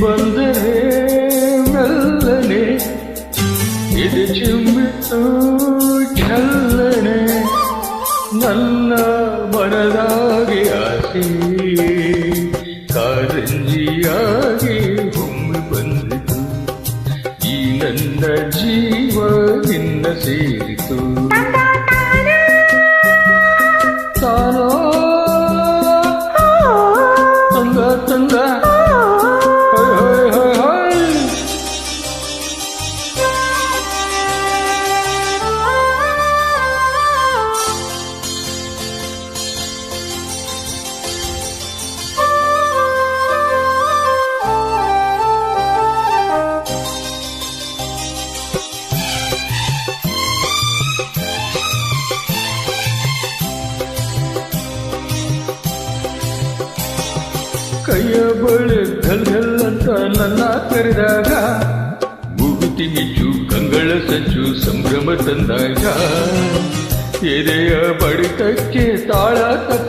ಬಂದರೆ ಮೆಲ್ಲನೆ, ಇದು ಚಿಮ್ಮಿತು ಚಲ್ಲನೆ ನನ್ನ ಮನದಾಗಿ ಆಸೆ. ಕಾರಂಜಿಯಾಗಿ ಒಮ್ಮೆ ಬಂದಿತು, ಈ ನನ್ನ ಜೀವ ನಿನ್ನ ಸೇರಿತು. ಕೈಯ ಬಳೆ ಘಲ್ ಘಲ್ ಅಂತ ನನ್ನ ಕರೆದಾಗ ಮೂಗುತಿ ಮಿಂಚು ಕಂಗಳ ಸಂಚು ಸಂಭ್ರಮ ತಂದಾಗ ಎದೆಯ ಬಡಿತಕ್ಕೆ ತಾಳ ತಪ್ಪೋಯ್ತು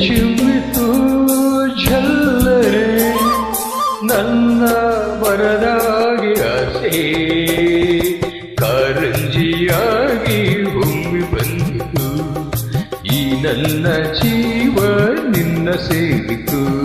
ಚಿಮ್ಮಿತು ಝಲ್ಲರೆ ನನ್ನ ಬರದಾಗಿ ಆಸೆ ಕಾರಂಜಿಯಾಗಿ ಹೊಮ್ಮಿ ಬಂದಿತು. ಈ ನನ್ನ ಜೀವ ನಿನ್ನ ಸೇರಿತು.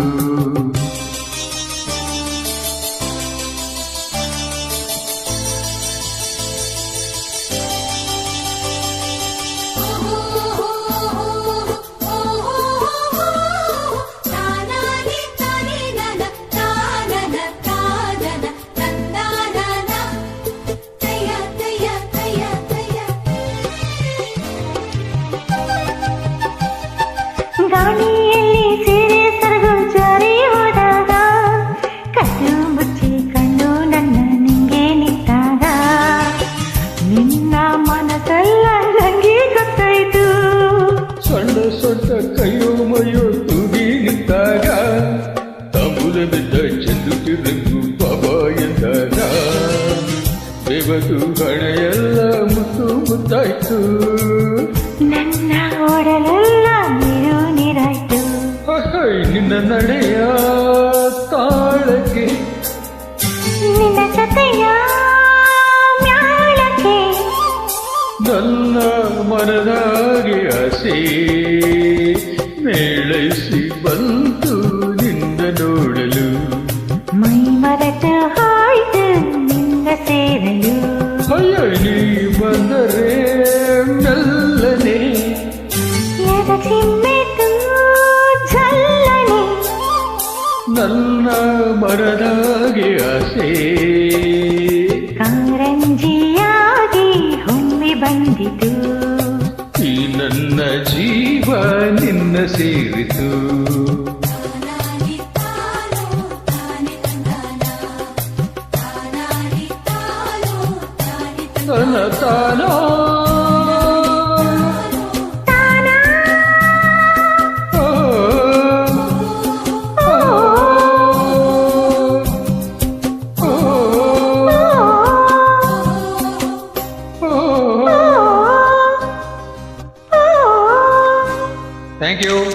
ಗಾಳಿಯಲ್ಲಿ ಸೀರೆ ಸರಗು ಜಾರಿ ಹೋದಾಗ ಕಣ್ಣು ಮುಚ್ಚಿ ಕಣ್ಣು ನನ್ನ ನಿಂಗೆ ನಿಂತಾಗ. ನಿನ್ನ ಮನಸ್ಸೆಲ್ಲ ನಂಗೆ ಗೊತ್ತಾಯ್ತು. ಸಣ್ಣ ಸೊಟ್ಟ ಕೈಯೋ ಮೈಯೋ ತೂಗಿ ನಿಂತಾಗ ತಾಂಬೂಲ ಬಿದ್ದ ಚೆಂದು ಕಿರಂಗು ಬಾಬಾ ಎಂದಾಗ. ಬೆವತು ಹಣೆಯೆಲ್ಲ ಮುತ್ತು ಮುತ್ತಾಯ್ತು. ನನ್ನ ಓಡಲೆಲ್ಲ ನಿನ್ನ ನಡೆಯ ತಾಳಕ್ಕೆ. ನಿನ್ನ ಜೊತೆಯ ಮ್ಯಾಳಕ್ಕೆ. ನನ್ನ ಮನದಾಗೆ ಆಸೆ ಮೇಳೈಸಿ ಬಂತು ನಿನ್ನ ನೋಡಲು. ಮೈ ಮರೆತು ಹೋಯ್ತು ನಿನ್ನ ಸೇರಲು. ಅಯ್ಯ ನೀ ಬಂದರೆ ಮೆಲ್ಲನೆ ನನ್ನ ಬರದಾಗಿ ಆಸೆ. ಕಾರಂಜಿಯಾಗಿ ಹೊಮ್ಮಿ ಬಂದಿತು. ಈ ನನ್ನ ಜೀವ ನಿನ್ನ ಸೇರಿತು. ತನ ತಾನೋ Thank you.